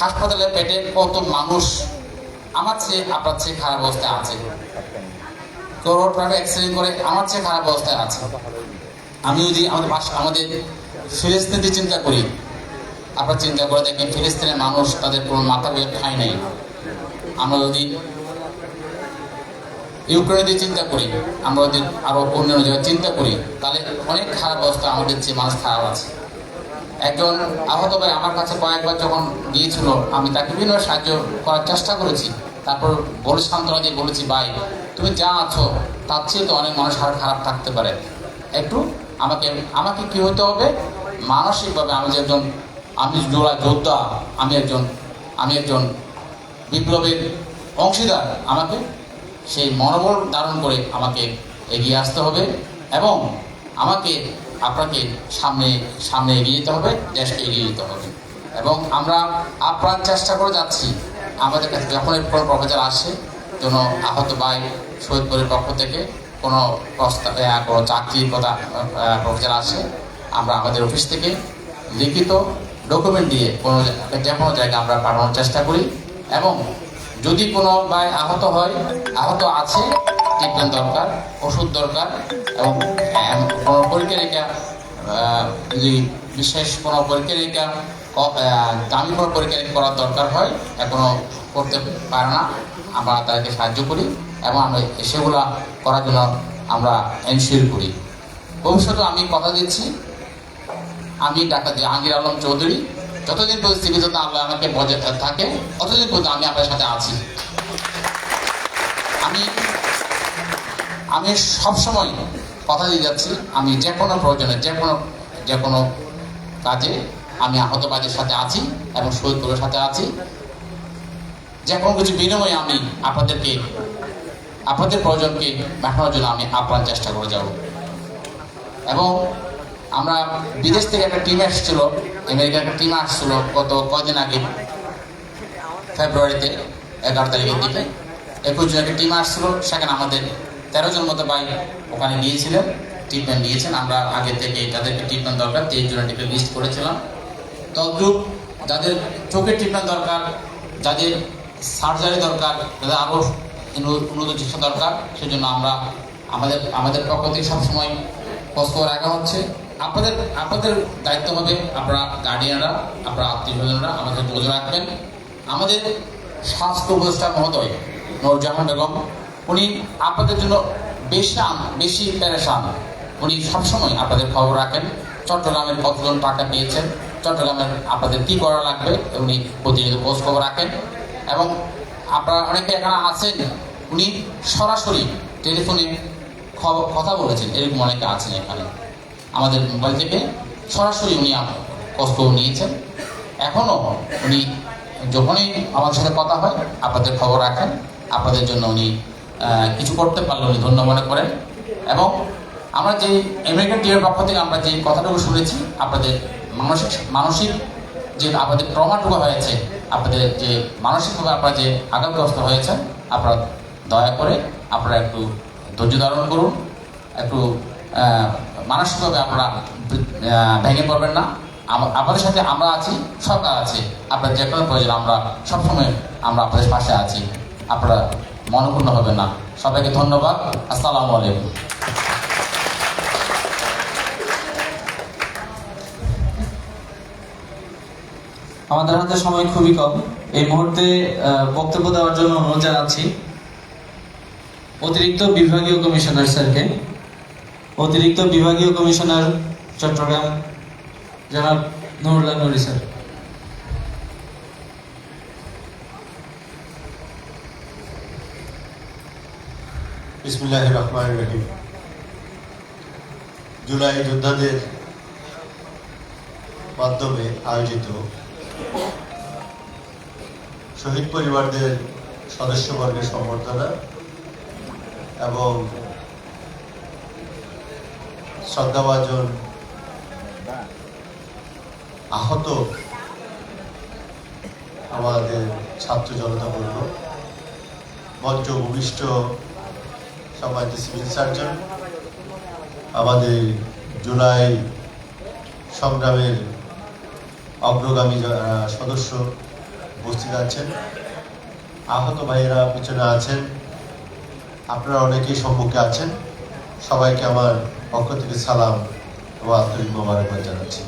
হাসপাতালে পেটে কত মানুষ? আমার চেয়ে, আপনার চেয়ে খারাপ অবস্থায় আছে। অ্যাক্সিডেন্ট করে আমার চেয়ে খারাপ অবস্থায় আছে। আমি যদি আমাদের আমাদের চিন্তা করি, আপনার চিন্তা করে দেখেন, ফিলিস্তিনের মানুষ তাদের কোনো মাথা বের খায় নাই। আমরা যদি ইউক্রেনে দিয়ে চিন্তা করি, আমরা যদি আরও অন্যান্য জায়গায় চিন্তা করি, তাহলে অনেক খারাপ অবস্থা আমাদের চেয়ে মানুষ খারাপ আছে। একজন আহত ভাই আমার কাছে কয়েকবার যখন গিয়েছিল, আমি তাকে বিভিন্ন সাহায্য করার চেষ্টা করেছি। তারপর বলে সান্ত্বনা দিয়ে বলেছি, ভাই, তুমি যা আছো, তার চেয়ে তো অনেক মানুষ আর খারাপ থাকতে পারে। একটু আমাকে আমাকে কি হতে হবে? মানসিকভাবে আমি যে একজন, আমি জোড়া যোদ্ধা, আমি একজন আমি একজন বিপ্লবের অংশীদার, আমাকে সেই মনোবল ধারণ করে আমাকে এগিয়ে আসতে হবে এবং আমাকে আপনাকে সামনে সামনে এগিয়ে যেতে হবে, দেশকে এগিয়ে যেতে হবে। এবং আমরা আপ্রাণ চেষ্টা করে যাচ্ছি। আমাদের কাছে যখন কোনো প্রফেসর আসে, কোনো আহত ভাই শহীদপুরের পক্ষ থেকে কোনো প্রস্তাব কোনো চাকরির কথা প্রফেসর আসে, আমরা আমাদের অফিস থেকে লিখিত ডকুমেন্ট দিয়ে কোনো যে কোনো জায়গায় আমরা পাঠানোর চেষ্টা করি। এবং যদি কোনো ভাই আহত হয়, আহত আছে ট্রিটমেন্ট দরকার, ওষুধ দরকার এবং কোনো পরীক্ষা যদি বিশেষ কোনো পরীক্ষা দামি কোনো পরীক্ষা করার দরকার হয় এখনও করতে পারে না। আমরা তাদেরকে সাহায্য করি এবং আমরা সেগুলো করার জন্য আমরা এনশিওর করি। ভবিষ্যতে আমি কথা দিচ্ছি। আমি ডাক্তার জাহাঙ্গীর আলম চৌধুরী। যতদিন পর্যন্ত জীবিত আল্লাহ আমাকে বজায় থাকে ততদিন পর্যন্ত আমি আপনার সাথে আছি। আমি আমি সবসময় কথা দিয়ে যাচ্ছি, আমি যে কোনো প্রয়োজনে, যে কোনো যে কোনো কাজে আমি আহতবাদের সাথে আছি এবং শহীদপুরের সাথে আছি। যে কোনো কিছু বিনিময়ে আমি আপনাদেরকে, আপনাদের প্রয়োজনকে মেটানোর জন্য আমি আপ্রাণ চেষ্টা করে যাব। এবং আমরা বিদেশ থেকে একটা টিম এসেছিল, আমেরিকার একটা টিম আসছিল গত কদিন আগে, ফেব্রুয়ারিতে, এগারো তারিখের দিকে। একুশ জন একটা টিম আসছিল, সেখানে আমাদের তেরো জন মতো ভাই ওখানে গিয়েছিলেন ট্রিটমেন্ট নিয়েছেন। আমরা আগে থেকে তাদেরকে ট্রিটমেন্ট দরকার, তেইশ জনের টিকে লিস্ট করেছিলাম। তদ্রুপ যাদের চোখের ট্রিটমেন্ট দরকার, যাদের সার্জারি দরকার, যাদের আরও উন্নত চিকিৎসা দরকার, সেজন্য আমরা আমাদের আমাদের পক্ষ থেকে সবসময় খোঁজখবর রাখা হচ্ছে। আপনাদের আপনাদের দায়িত্ব হবে আপনারা গার্ডিয়ানরা আপনারা আত্মীয় স্বজনরা আমাদের যোগাযোগ রাখবেন। আমাদের স্বাস্থ্য উপদেষ্টা মহোদয়, নূরজাহান বেগম উনি আপনাদের জন্য বেশি আন- বেশি প্যারেশান উনি সবসময় আপনাদের খবর রাখেন। চট্টগ্রামের কতজন টাকা পেয়েছেন, চট্টগ্রামের আপনাদের কি করা লাগবে, উনি প্রতিনিয়ত খোঁজ খবর রাখেন। এবং আপনারা অনেকে এখানে আছেন, উনি সরাসরি টেলিফোনে খবর কথা বলেছেন, এরকম অনেকে আছেন এখানে। আমাদের মোবাইল থেকে সরাসরি উনি খোঁজ নিয়েছেন। এখনও উনি যখনই আমার সাথে কথা হয়, আপনাদের খবর রাখেন। আপনাদের জন্য উনি কিছু করতে পারলে উনি ধন্য মনে করেন এবং আমরা যে আমেরিকান টিমের পক্ষ থেকে আমরা যে কথাটুকু শুনেছি, আপনাদের মানসিক মানসিক যে আপনাদের ট্রমাটুকু হয়েছে, আপনাদের যে মানসিকভাবে আপনারা যে আঘাতগ্রস্ত হয়েছেন, আপনারা দয়া করে আপনারা একটু ধৈর্য ধারণ করুন, একটু মানসিকভাবে আপনারা ভেঙে পড়বেন না। আম- আপনাদের সাথে আমরা আছি, সরকার আছে আপনার যে কোনো প্রয়োজন আমরা সবসময় আমরা আপনাদের পাশে আছি। আপনারা মনপূর্ণ হবে না। সবাইকে ধন্যবাদ। আসসালামু আলাইকুম। আমাদের হাতে সময় খুবই কম। এই মুহূর্তে বক্তব্য দেওয়ার জন্য অনুরোধ জানাচ্ছি অতিরিক্ত বিভাগীয় কমিশনার স্যারকে। অতিরিক্ত বিভাগীয় কমিশনার চট্টগ্রাম জনাব নুরুল্লাহ নুরি স্যার। বিসমুল্লাহ রহমান রহিম। জুলাই যোদ্ধাদের মাধ্যমে আয়োজিত শহীদ পরিবারদের সদস্যবর্গের সম্বর্ধনা এবং শ্রদ্ধাভাজন আহত আমাদের ছাত্র জনতা বলল মঞ্চ ভূমিষ্ঠ সম্মানিত সিভিল সার্জন আমাদের জুলাই সংগ্রামের অগ্রগামী সদস্য উপস্থিত আছেন। আহত ভাইয়েরা পিছনে আছেন। আপনারা অনেকেই সম্মুখে আছেন। সবাইকে আমার পক্ষ থেকে সালাম এবং আন্তরিক মোবারকবাদ জানাচ্ছি।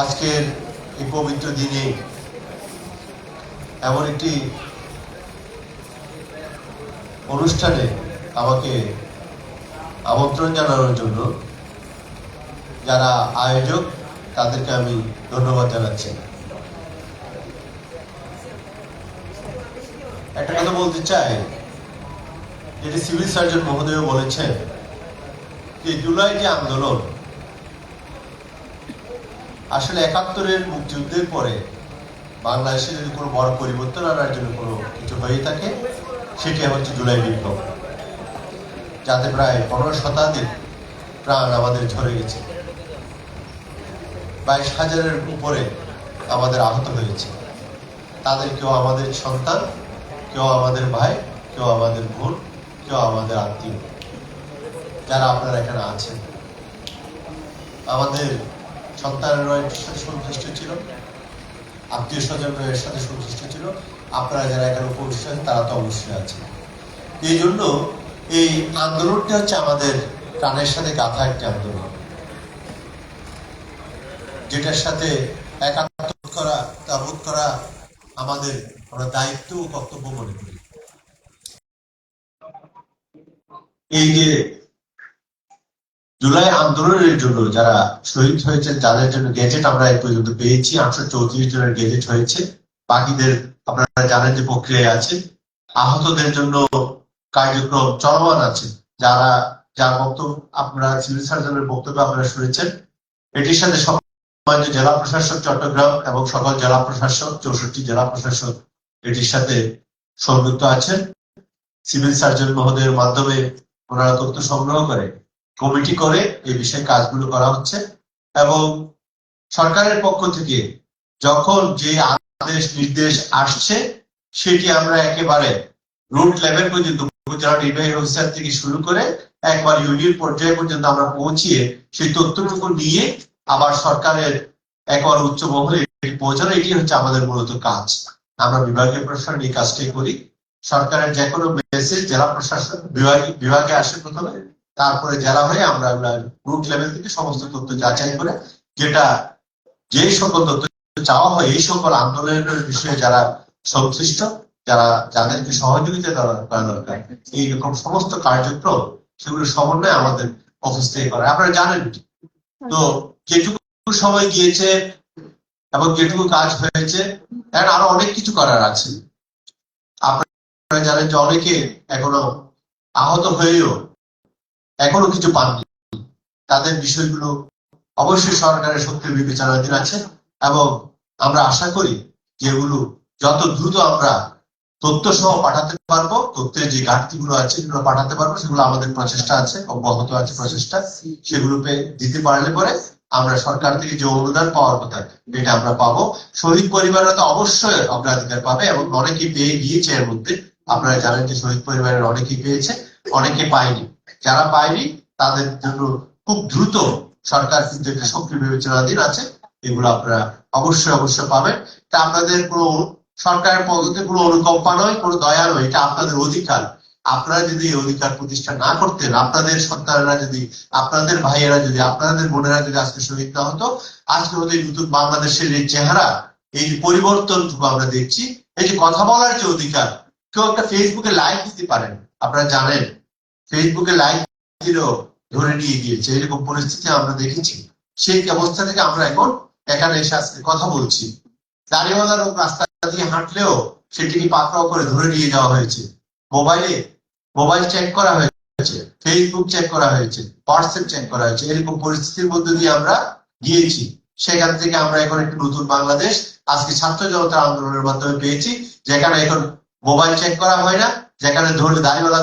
আজকের এই পবিত্র দিনে এমন একটি অনুষ্ঠানে আমাকে আমন্ত্রণ জানানোর জন্য যারা আয়োজক, তাদেরকে আমি ধন্যবাদ জানাচ্ছি। একটা কথা বলতে চাই, যেটি সিভিল সার্জন মহোদয় বলেছেন যে জুলাই যে আন্দোলন, আসলে একাত্তরের মুক্তিযুদ্ধের পরে বাংলাদেশে যদি কোনো বড় পরিবর্তন আনার জন্য কোনো কিছু হয়ে থাকে সেটি হচ্ছে জুলাই বিপ্লব, যাতে প্রায় পনেরো শতাধিক প্রাণ আমাদের ঝরে গেছে। বাইশ হাজারের উপরে আমাদের আহত হয়েছে। তাদের কেউ আমাদের সন্তান, কেউ আমাদের ভাই, কেউ আমাদের বোন, কেউ আমাদের আত্মীয়, যারা আপনারা এখানে আছেন। আমাদের সন্তানেরও এর সাথে সন্তুষ্ট ছিল, আত্মীয় স্বজনরা এর সাথে সন্তুষ্ট ছিল। আপনারা যারা এখানে আছেন, তারা তো অবশ্যই আছে এই জন্য এই আন্দোলনটি হচ্ছে আমাদের প্রাণের সাথে গাথা একটি আন্দোলন। যেটার সাথে একাত্ম করা তাবুত করা আমাদের আমরা দায়িত্ব ও কর্তব্য মনে করি। এই যে জুলাই আন্দোলনের জন্য যারা শহীদ হয়েছেন, যাদের জন্য গেজেট আমরা এই পর্যন্ত পেয়েছি, আটশো চৌত্রিশ জনের গেজেট হয়েছে। বাকিদের আপনারা জানেন যে প্রক্রিয়ায় আছে। আহতদের জন্য কার্যক্রম চলমান আছে। যারা, যার বক্তব্য, আপনারা সিভিল সার্জনের বক্তব্য আপনারা শুনেছেন। এটির সাথে জেলা প্রশাসক চট্টগ্রাম এবং সকল জেলা প্রশাসক, চৌষট্টি জেলা প্রশাসক এটির সাথে সংযুক্ত আছেন। সিভিল সার্জন মহোদয়ের মাধ্যমে ওনারা তথ্য সংগ্রহ করে, কমিটি করে এই বিষয়ে কাজগুলো করা হচ্ছে এবং সরকারের পক্ষ থেকে যখন যে আদেশ নির্দেশ আসছে, সেটি আমরা একেবারে রুট লেভেল পর্যন্ত উপজেলা নির্বাহী অফিসার থেকে শুরু করে একবার ইউনিয়ন পর্যায়ে পর্যন্ত আমরা পৌঁছিয়ে সেই তথ্যটুকু নিয়ে আবার সরকারের একবার উচ্চ মহলে পৌঁছানো, এটি হচ্ছে আমাদের মূলত কাজ। আমরা বিভাগীয় প্রশাসন এই কাজটাই করি। সরকারের যে কোনো মেসেজ জেলা প্রশাসন বিভাগে বিভাগে আসে প্রথমে, তারপরে জেলা হয়ে আমরা রুট লেভেল থেকে সমস্ত তথ্য যাচাই করে যেটা যে সকল তথ্য চাওয়া হয় এই সকল আন্দোলনের বিষয়ে যারা সংশ্লিষ্ট যারা যাদেরকে সহযোগিতা করা দরকার এইরকম সমস্ত কার্যক্রম সেগুলো সমন্বয় আমাদের অফিস থেকে করা আপনারা জানেন তো যেটুকু সময় গিয়েছে এবং যেটুকু কাজ হয়েছে এখন আরও অনেক কিছু করার আছে। আপনারা জানেন যে অনেকে এখনও আহত হয়েও এখনও কিছু পাননি। তাদের বিষয়গুলো অবশ্যই সরকারের সত্যি বিবেচনাধীন আছে। এবং আমরা আশা করি যে এগুলো যত দ্রুত আমরা তথ্য সহ পাঠাতে পারব, তথ্যের যে ঘাটতিগুলো আছে সেগুলো পাঠাতে পারব, সেগুলো আমাদের প্রচেষ্টা আছে, অব্যাহত আছে প্রচেষ্টা সেগুলো পেয়ে দিতে পারলে পরে আমরা সরকার থেকে যে অনুদান পাওয়ার কথা এটা আমরা পাবো। শহীদ পরিবাররা তো অবশ্যই অগ্রাধিকার পাবে এবং অনেকেই পেয়ে গিয়েছে এর মধ্যে। আপনারা জানেন যে শহীদ পরিবারের অনেকেই পেয়েছে, অনেকে পায়নি। যারা পায়নি, তাদের জন্য খুব দ্রুত সরকার কিন্তু একটা সক্রিয় বিবেচনাধীন আছে। এগুলো আপনারা অবশ্যই অবশ্যই পাবেন। তা আপনাদের কোনো সরকারের পদ্ধতি কোনো অনুকম্পা নয়, কোনো দয়া নয়, এটা আপনাদের অধিকার। আপনারা যদি এই অধিকার প্রতিষ্ঠা না করতেন, আপনাদের সন্তানেরা যদি, আপনাদের ভাইয়েরা যদি, আপনাদের বোনেরা যদি আজকে শহীদ না হতো, আজকে এই নতুন বাংলাদেশের এই চেহারা, এই পরিবর্তনটুকু আমরা দেখছি। এই যে কথা বলার যে অধিকার, কেউ একটা ফেসবুকে লাইক দিতে পারেন, আপনারা জানেন, ফেসবুকে লাইক দিলেও ধরে নিয়ে গিয়েছে। এরকম পরিস্থিতি আমরা দেখেছি। সেই অবস্থা থেকে আমরা এখন এখানে এসে আজকে কথা বলছি। দাঁড়িয়েওয়ালা লোক রাস্তা দিয়ে হাঁটলেও সেটিকে পাকড়াও করে ধরে নিয়ে যাওয়া হয়েছে। মোবাইলে, মোবাইল চেক করা হয়েছে ফেসবুক চেক করা হয়েছে হোয়াটসঅ্যাপ চেক করা হয়েছে, এরকম পরিস্থিতির মধ্যে দিয়ে আমরা গিয়েছি। সেখান থেকে আমরা এখন একটি নতুন বাংলাদেশ, আজকে ছাত্র জনতা আন্দোলনের মাধ্যমে পেয়েছি, যেখানে এখন মোবাইল চেক করা হয় না, যেখানে ধরলে দাঁড়িয়েওয়ালা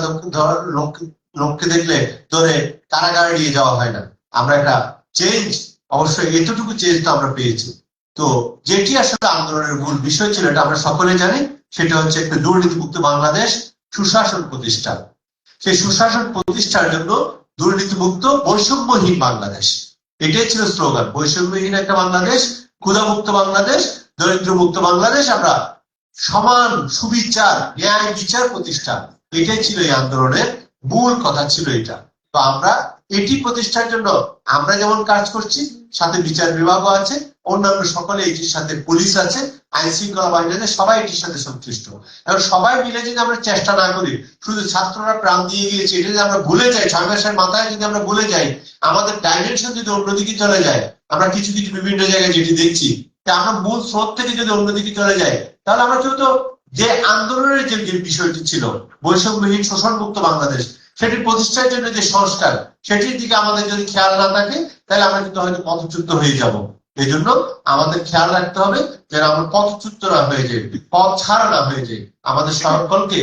লোক লোককে দেখলে ধরে কারাগারে নিয়ে যাওয়া হয় না। আমরা একটা চেঞ্জ অবশ্যই এতটুকু তো আমরা পেয়েছি। তো যেটি আসলে আন্দোলনের মূল বিষয় ছিল এটা আমরা সকলে জানি, সেটা হচ্ছে একটা দুর্নীতিমুক্ত বাংলাদেশ সুশাসন প্রতিষ্ঠা। সেই সুশাসন প্রতিষ্ঠার জন্য দুর্নীতিমুক্ত বৈষম্যহীন বাংলাদেশ। এটাই ছিল স্লোগান, বৈষম্যহীন একটা বাংলাদেশ, ক্ষুধামুক্ত বাংলাদেশ দরিদ্র মুক্ত বাংলাদেশ, আমরা সমান সুবিচার, ন্যায় বিচার প্রতিষ্ঠা। এটাই ছিল এই আন্দোলনের মূল কথা ছিল এটা। তো আমরা এটি প্রতিষ্ঠার জন্য আমরা যেমন কাজ করছি, সাথে বিচার বিভাগও আছে, অন্যান্য সকলে এটির সাথে পুলিশ আছে আইন শৃঙ্খলা বাহিনী আছে সবাই এটির সাথে সংশ্লিষ্ট এবং সবাই মিলে যদি আমরা চেষ্টা না করি, শুধু ছাত্ররা প্রাণ দিয়ে গিয়েছে, এটা যদি আমরা ভুলে যাই ছয় মাসের মাথায় যদি আমরা ভুলে যাই, আমাদের ডাইমেনশন যদি অন্যদিকে চলে যায়, আমরা কিছু কিছু বিভিন্ন জায়গায় যেটি দেখছি আমরা মূল স্রোত থেকে যদি অন্যদিকে চলে যাই, তাহলে আমরা কিন্তু যে আন্দোলনের যে বিষয়টি ছিল, বৈষম্যহীন শোষণ মুক্ত বাংলাদেশ সেটি প্রতিষ্ঠার জন্য যে সংস্কার, সেটির দিকে আমাদের যদি খেয়াল না থাকে, তাহলে আমরা কিন্তু হয়তো পথচ্যুত হয়ে যাব। এই জন্য আমাদের খেয়াল রাখতে হবে যেন আমরা পথচ্যুত না হয়ে যাই, পথ ছাড়া না হয়ে যাই। আমাদের সকলকে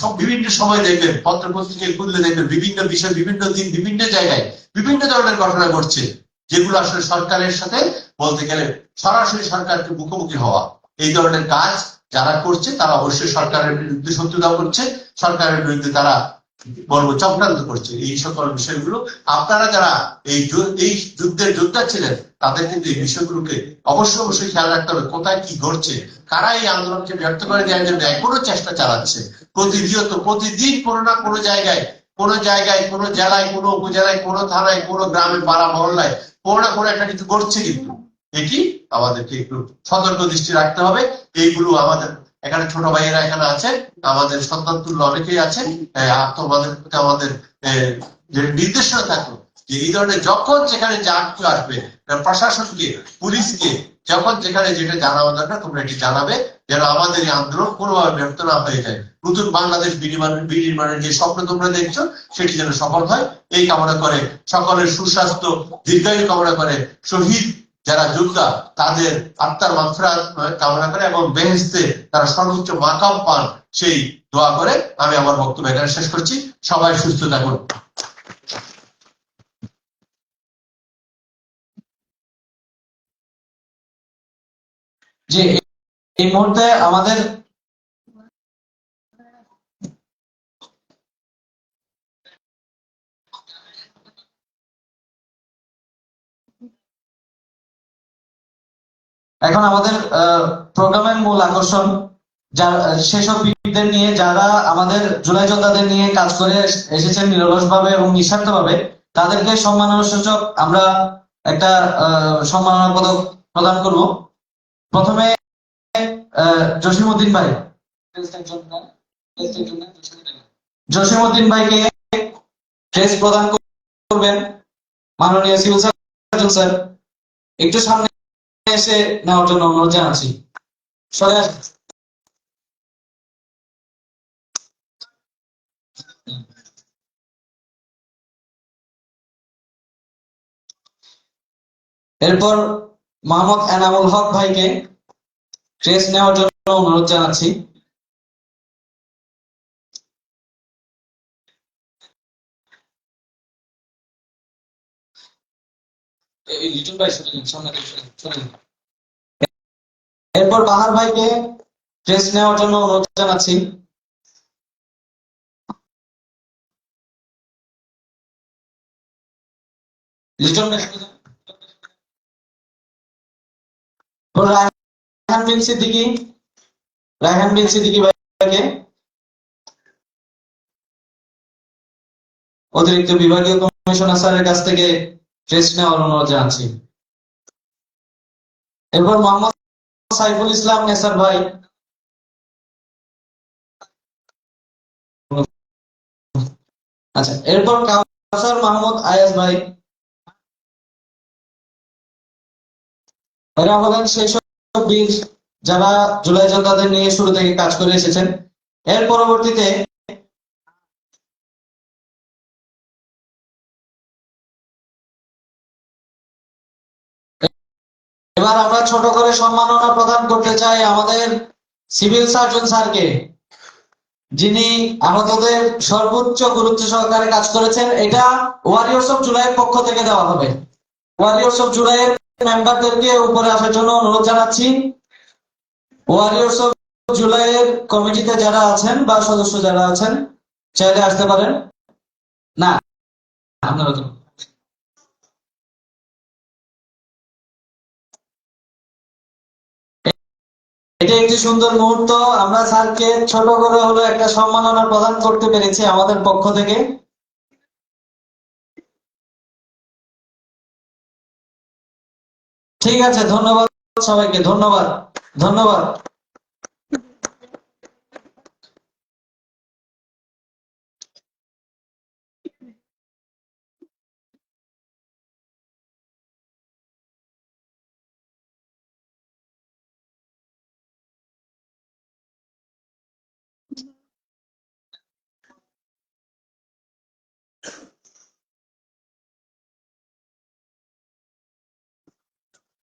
সব বিভিন্ন সময় দেখবেন পত্র পত্রিকায় খুললে দেখবেন, বিভিন্ন বিষয়, বিভিন্ন দিন, বিভিন্ন জায়গায় বিভিন্ন ধরনের ঘটনা ঘটছে, যেগুলো আসলে সরকারের সাথে বলতে গেলে সরাসরি সরকারকে মুখোমুখি হওয়া। এই ধরনের কাজ যারা করছে, তারা অবশ্যই সরকারের বিরুদ্ধে শত্রুতা করছে, সরকারের বিরুদ্ধে তারা চক্রান্ত করছে এই সকল বিষয়গুলো, আপনারা যারা এই এই যুদ্ধের যোদ্ধা ছিলেন, তাদের কিন্তু এই বিষয়গুলোকে অবশ্যই অবশ্যই খেয়াল রাখতে হবে, কোথায় কি ঘটছে, কারা এই আন্দোলনকে ব্যর্থ করে দেওয়ার জন্য এখনও চেষ্টা চালাচ্ছে। প্রতিনিয়ত, প্রতিদিন কোনো না কোনো জায়গায় কোনো জায়গায়, কোনো জেলায়, কোনো উপজেলায়, কোনো থানায়, কোনো গ্রামে পাড়া মহল্লায় কোনো না কোনো একটা কিছু ঘটছে কিন্তু। এটি আমাদেরকে একটু সতর্ক দৃষ্টি রাখতে হবে। এইগুলো আমাদের এখানে ছোট ভাইয়েরা এখানে আছে, আমাদের সন্তান তুল্য অনেকেই আছে তোমাদের প্রতি আমাদের নির্দেশনা থাকল, যে এই ধরনের যখন যেখানে কিছু আসবে প্রশাসনকে, পুলিশকে, যখন যেখানে যেটা জানানো দরকার, তোমরা এটি জানাবে, যেন আমাদের এই আন্দোলন কোনোভাবে ব্যর্থ না হয়ে যায়। নতুন বাংলাদেশ বিনির্মাণ বিনির্মাণের যে স্বপ্ন তোমরা দেখছ, সেটি যেন সফল হয়। এই কামনা করে সকলের সুস্বাস্থ্য, দীর্ঘায়ু কামনা করে শহীদ যারা যোদ্ধা তাদের আত্মার মাংসরা কামনা করে এবং বেহেস্তে তারা সর্বোচ্চ মাকাম পান, সেই দোয়া করে আমি আমার বক্তব্য এখানে শেষ করছি। সবাই সুস্থ থাকুন। যে এই মুহূর্তে আমাদের এখন আমাদের প্রোগ্রামের মূল আকর্ষণ সেসব নিয়ে যারা আমাদের জুলাই যোদ্ধাদের নিয়ে কাজ করে এস- এসেছেন নিরলসভাবে এবং নিঃস্বার্থভাবে, তাদেরকে সম্মাননা সূচক আমরা একটা সম্মাননা পদক প্রদান করব। প্রথমে জসিমউদ্দিন ভাই। জসিমউদ্দিন ভাইকে ড্রেস প্রদান করবেন মাননীয় সিভিল সার্জন স্যার। একটু সামনে এসে নেওয়ার জন্য অনুরোধ জানাচ্ছি সরে। এরপর মোহাম্মদ এনামুল হক ভাইকে ড্রেস নেওয়ার জন্য অনুরোধ জানাচ্ছি এরপর বাহার ভাইকে ড্রেস নেওয়ার জন্য অনুরোধ জানাচ্ছি। লিটন সিদ্দিকী, রায়হান বিন সিদ্দিকী ভাইকে অতিরিক্ত বিভাগীয় কমিশনার স্যারের কাছ থেকে জানাচ্ছি। এরপর মোহাম্মদ সাইফুল ইসলাম নেসার ভাই। আচ্ছা এরপর কাউসার মাহমুদ আয়াজ ভাই। এরা হলেন সেই সব বীর যারা জুলাই যোদ্ধাদের নিয়ে শুরু থেকে কাজ করে এসেছেন। এর পরবর্তীতে এবার আমরা ছোট করে সম্মাননা প্রদান করতে চাই আমাদের সিভিল সার্জন স্যারকে, যিনি আহতদের সর্বোচ্চ গুরুত্ব সহকারে কাজ করেছেন। এটা ওয়ারিয়র্স অফ জুলাইয়ের পক্ষ থেকে দেওয়া হবে। ওয়ারিয়র্স অফ জুলাইয়ের মেম্বারদেরকে উপরে আসার জন্য অনুরোধ জানাচ্ছি। ওয়ারিয়র্স অফ জুলাইয়ের কমিটিতে যারা আছেন বা সদস্য যারা আছেন, চাইলে আসতে পারেন। না, আপনারা এটা একটি সুন্দর মুহূর্ত। আমরা স্যারকে ছোট করে হলো একটা সম্মাননা প্রদান করতে পেরেছি আমাদের পক্ষ থেকে। ঠিক আছে, ধন্যবাদ সবাইকে, ধন্যবাদ ধন্যবাদ।